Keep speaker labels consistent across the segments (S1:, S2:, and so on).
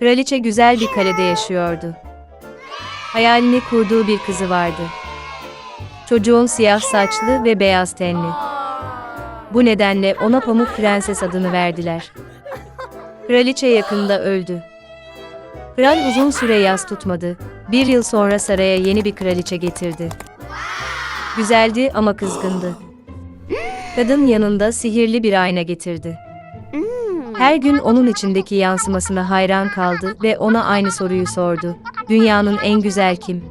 S1: Kraliçe güzel bir kalede yaşıyordu. Hayalini kurduğu bir kızı vardı. Çocuğun siyah saçlı ve beyaz tenli. Bu nedenle ona Pamuk Prenses adını verdiler. Kraliçe yakında öldü. Kral uzun süre yas tutmadı. Bir yıl sonra saraya yeni bir kraliçe getirdi. Güzeldi ama kızgındı. Kadın yanında sihirli bir ayna getirdi. Her gün onun içindeki yansımasına hayran kaldı ve ona aynı soruyu sordu. Dünyanın en güzel kim?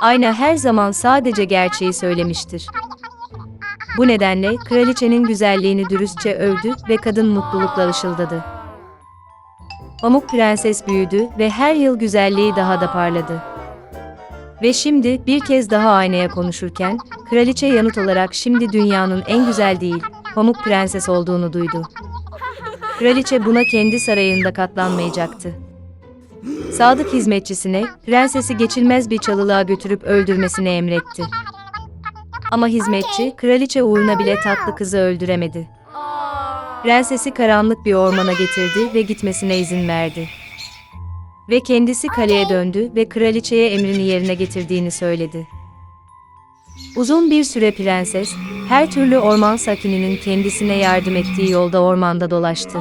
S1: Ayna her zaman sadece gerçeği söylemiştir. Bu nedenle kraliçenin güzelliğini dürüstçe övdü ve kadın mutlulukla ışıldadı. Pamuk Prenses büyüdü ve her yıl güzelliği daha da parladı. Ve şimdi bir kez daha aynaya konuşurken, kraliçe yanıt olarak şimdi dünyanın en güzel değil, Pamuk Prenses olduğunu duydu. Kraliçe buna kendi sarayında katlanmayacaktı. Sadık hizmetçisine, prensesi geçilmez bir çalılığa götürüp öldürmesini emretti. Ama hizmetçi, kraliçe uğruna bile tatlı kızı öldüremedi. Prensesi karanlık bir ormana getirdi ve gitmesine izin verdi. Ve kendisi kaleye döndü ve kraliçeye emrini yerine getirdiğini söyledi. Uzun bir süre prenses, her türlü orman sakininin kendisine yardım ettiği yolda ormanda dolaştı.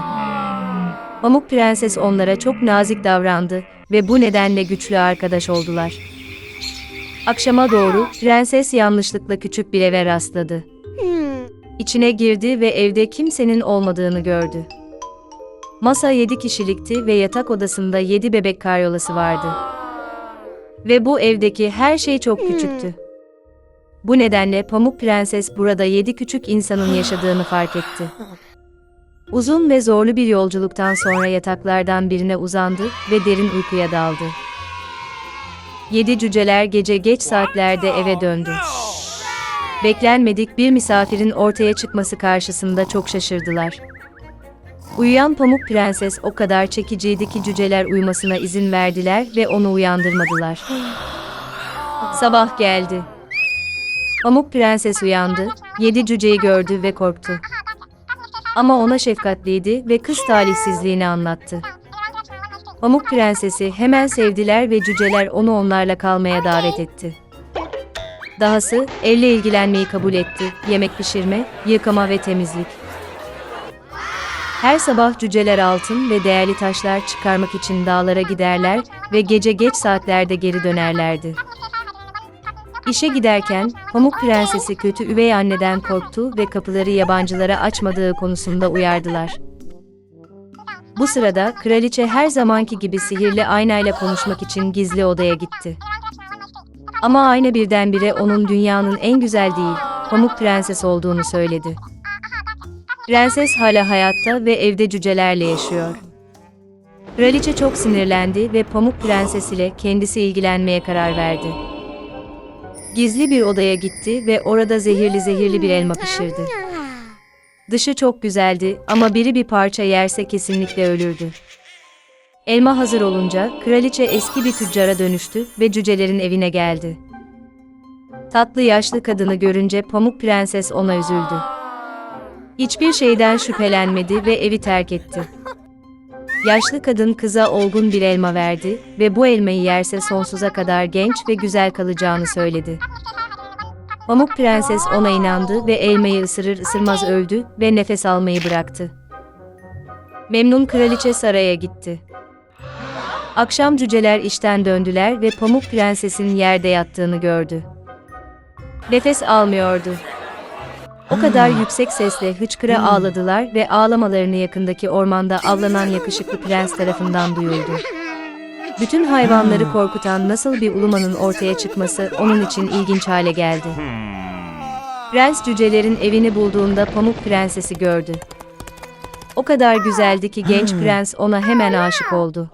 S1: Pamuk Prenses onlara çok nazik davrandı ve bu nedenle güçlü arkadaş oldular. Akşama doğru prenses yanlışlıkla küçük bir eve rastladı. İçine girdi ve evde kimsenin olmadığını gördü. Masa 7 kişilikti ve yatak odasında 7 bebek karyolası vardı. Ve bu evdeki her şey çok küçüktü. Bu nedenle Pamuk Prenses burada 7 küçük insanın yaşadığını fark etti. Uzun ve zorlu bir yolculuktan sonra yataklardan birine uzandı ve derin uykuya daldı. Yedi cüceler gece geç saatlerde eve döndü. Beklenmedik bir misafirin ortaya çıkması karşısında çok şaşırdılar. Uyuyan Pamuk Prenses o kadar çekiciydi ki cüceler uyumasına izin verdiler ve onu uyandırmadılar. Sabah geldi. Pamuk Prenses uyandı, yedi cüceyi gördü ve korktu. Ama ona şefkatliydi ve kız talihsizliğini anlattı. Pamuk Prensesi hemen sevdiler ve cüceler onu onlarla kalmaya davet etti. Dahası evle ilgilenmeyi kabul etti, yemek pişirme, yıkama ve temizlik. Her sabah cüceler altın ve değerli taşlar çıkarmak için dağlara giderler ve gece geç saatlerde geri dönerlerdi. İşe giderken Pamuk Prensesi kötü üvey anneden korktu ve kapıları yabancılara açmadığı konusunda uyardılar. Bu sırada kraliçe her zamanki gibi sihirli aynayla konuşmak için gizli odaya gitti. Ama ayna birdenbire onun dünyanın en güzel değil, Pamuk Prenses olduğunu söyledi. Prenses hala hayatta ve evde cücelerle yaşıyor. Kraliçe çok sinirlendi ve Pamuk Prenses ile kendisi ilgilenmeye karar verdi. Gizli bir odaya gitti ve orada zehirli zehirli bir elma pişirdi. Dışı çok güzeldi ama biri bir parça yerse kesinlikle ölürdü. Elma hazır olunca kraliçe eski bir tüccara dönüştü ve cücelerin evine geldi. Tatlı yaşlı kadını görünce Pamuk Prenses ona üzüldü. Hiçbir şeyden şüphelenmedi ve evi terk etti. Yaşlı kadın kıza olgun bir elma verdi ve bu elmayı yerse sonsuza kadar genç ve güzel kalacağını söyledi. Pamuk Prenses ona inandı ve elmayı ısırır ısırmaz öldü ve nefes almayı bıraktı. Memnun kraliçe saraya gitti. Akşam cüceler işten döndüler ve Pamuk Prenses'in yerde yattığını gördü. Nefes almıyordu. O kadar yüksek sesle hıçkıra ağladılar ve ağlamalarını yakındaki ormanda avlanan yakışıklı prens tarafından duyuldu. Bütün hayvanları korkutan nasıl bir ulumanın ortaya çıkması onun için ilginç hale geldi. Prens cücelerin evini bulduğunda Pamuk Prenses'i gördü. O kadar güzeldi ki genç prens ona hemen aşık oldu.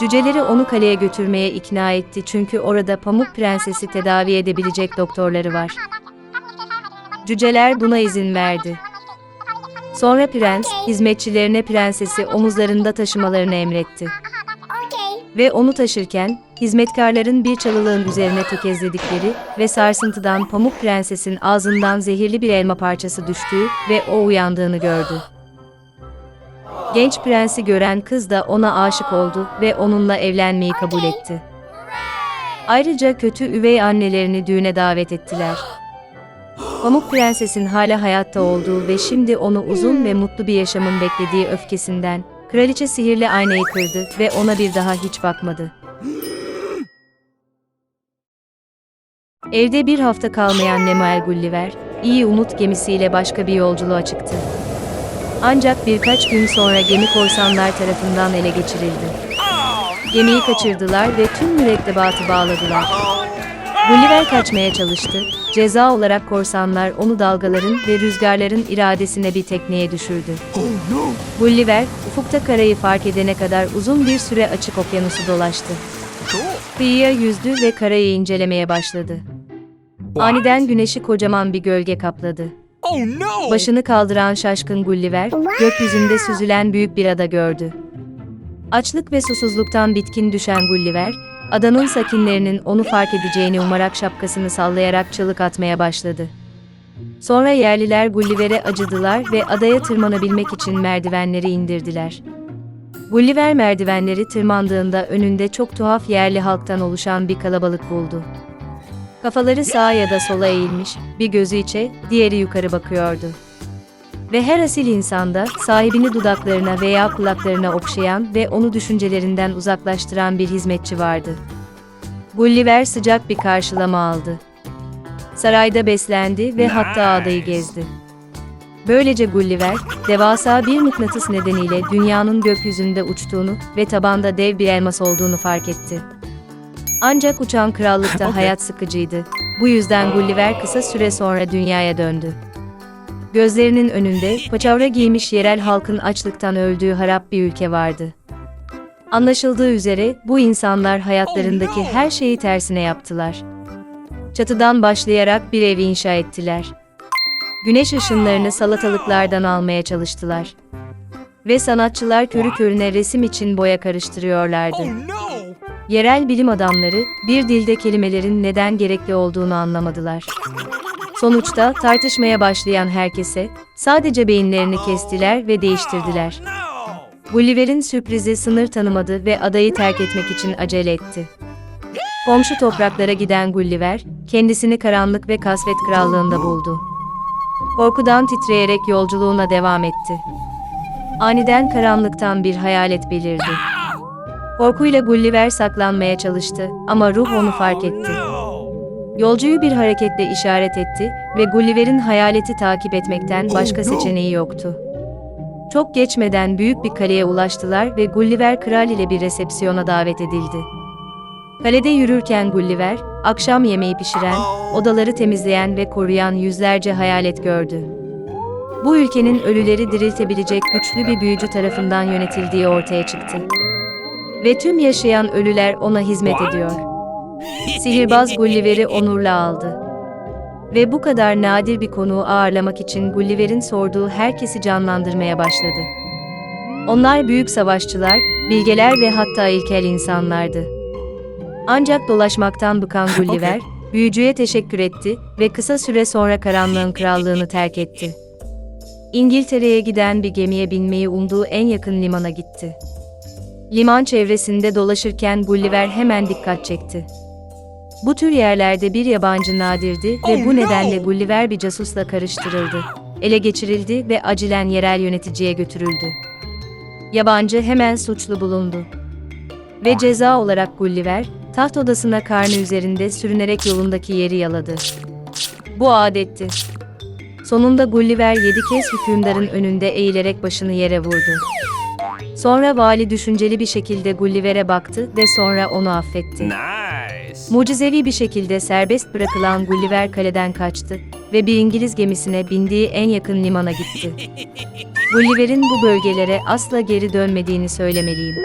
S1: Cüceleri onu kaleye götürmeye ikna etti çünkü orada Pamuk Prenses'i tedavi edebilecek doktorları var. Cüceler buna izin verdi. Sonra prens, hizmetçilerine prensesi omuzlarında taşımalarını emretti. Ve onu taşırken, hizmetkarların bir çalılığın üzerine tökezledikleri ve sarsıntıdan Pamuk Prenses'in ağzından zehirli bir elma parçası düştüğü ve o uyandığını gördü. Genç prensi gören kız da ona aşık oldu ve onunla evlenmeyi kabul etti. Ayrıca kötü üvey annelerini düğüne davet ettiler. Pamuk Prenses'in hala hayatta olduğu ve şimdi onu uzun ve mutlu bir yaşamın beklediği öfkesinden, kraliçe sihirli aynayı kırdı ve ona bir daha hiç bakmadı. Evde bir hafta kalmayan Nemoel Gulliver, iyi umut gemisiyle başka bir yolculuğa çıktı. Ancak birkaç gün sonra gemi korsanlar tarafından ele geçirildi. Gemiyi kaçırdılar ve tüm mürettebatı bağladılar. Gulliver kaçmaya çalıştı. Ceza olarak korsanlar onu dalgaların ve rüzgarların iradesine bir tekneye düşürdü. Gulliver, ufukta karayı fark edene kadar uzun bir süre açık okyanusu dolaştı. Kıyıya yüzdü ve karayı incelemeye başladı. Aniden güneşi kocaman bir gölge kapladı.
S2: Oh no!
S1: Başını kaldıran şaşkın Gulliver, gökyüzünde süzülen büyük bir ada gördü. Açlık ve susuzluktan bitkin düşen Gulliver, adanın sakinlerinin onu fark edeceğini umarak şapkasını sallayarak çığlık atmaya başladı. Sonra yerliler Gulliver'e acıdılar ve adaya tırmanabilmek için merdivenleri indirdiler. Gulliver merdivenleri tırmandığında önünde çok tuhaf yerli halktan oluşan bir kalabalık buldu. Kafaları sağa ya da sola eğilmiş, bir gözü içe, diğeri yukarı bakıyordu. Ve her asil insanda sahibini dudaklarına veya kulaklarına okşayan ve onu düşüncelerinden uzaklaştıran bir hizmetçi vardı. Gulliver sıcak bir karşılama aldı. Sarayda beslendi ve hatta adayı gezdi. Böylece Gulliver, devasa bir mıknatıs nedeniyle dünyanın gökyüzünde uçtuğunu ve tabanda dev bir elmas olduğunu fark etti. Ancak uçan krallıkta hayat sıkıcıydı. Bu yüzden Gulliver kısa süre sonra dünyaya döndü. Gözlerinin önünde paçavra giymiş yerel halkın açlıktan öldüğü harap bir ülke vardı. Anlaşıldığı üzere bu insanlar hayatlarındaki her şeyi tersine yaptılar. Çatıdan başlayarak bir ev inşa ettiler. Güneş ışınlarını salatalıklardan almaya çalıştılar. Ve sanatçılar körü körüne resim için boya karıştırıyorlardı.
S2: Oh!
S1: Yerel bilim adamları bir dilde kelimelerin neden gerekli olduğunu anlamadılar. Sonuçta tartışmaya başlayan herkese sadece beyinlerini kestiler ve değiştirdiler. Gulliver'in sürprizi sınır tanımadı ve adayı terk etmek için acele etti. Komşu topraklara giden Gulliver, kendisini karanlık ve kasvet krallığında buldu. Korkudan titreyerek yolculuğuna devam etti. Aniden karanlıktan bir hayalet belirdi. Korkuyla Gulliver saklanmaya çalıştı ama ruh onu fark etti. Yolcuyu bir hareketle işaret etti ve Gulliver'in hayaleti takip etmekten başka seçeneği yoktu. Çok geçmeden büyük bir kaleye ulaştılar ve Gulliver kral ile bir resepsiyona davet edildi. Kalede yürürken Gulliver, akşam yemeği pişiren, odaları temizleyen ve koruyan yüzlerce hayalet gördü. Bu ülkenin ölüleri diriltebilecek güçlü bir büyücü tarafından yönetildiği ortaya çıktı. Ve tüm yaşayan ölüler ona hizmet ediyor. Sihirbaz Gulliver'i onurla aldı. Ve bu kadar nadir bir konuğu ağırlamak için Gulliver'in sorduğu herkesi canlandırmaya başladı. Onlar büyük savaşçılar, bilgeler ve hatta ilkel insanlardı. Ancak dolaşmaktan bıkan Gulliver, büyücüye teşekkür etti ve kısa süre sonra karanlığın krallığını terk etti. İngiltere'ye giden bir gemiye binmeyi umduğu en yakın limana gitti. Liman çevresinde dolaşırken Gulliver hemen dikkat çekti. Bu tür yerlerde bir yabancı nadirdi ve bu nedenle Gulliver bir casusla karıştırıldı. Ele geçirildi ve acilen yerel yöneticiye götürüldü. Yabancı hemen suçlu bulundu. Ve ceza olarak Gulliver, taht odasına karnı üzerinde sürünerek yolundaki yeri yaladı. Bu adetti. Sonunda Gulliver yedi kez hükümdarın önünde eğilerek başını yere vurdu. Sonra vali düşünceli bir şekilde Gulliver'e baktı ve sonra onu affetti.
S2: Nice!
S1: Mucizevi bir şekilde serbest bırakılan Gulliver kaleden kaçtı ve bir İngiliz gemisine bindiği en yakın limana gitti. Gulliver'in bu bölgelere asla geri dönmediğini söylemeliyim.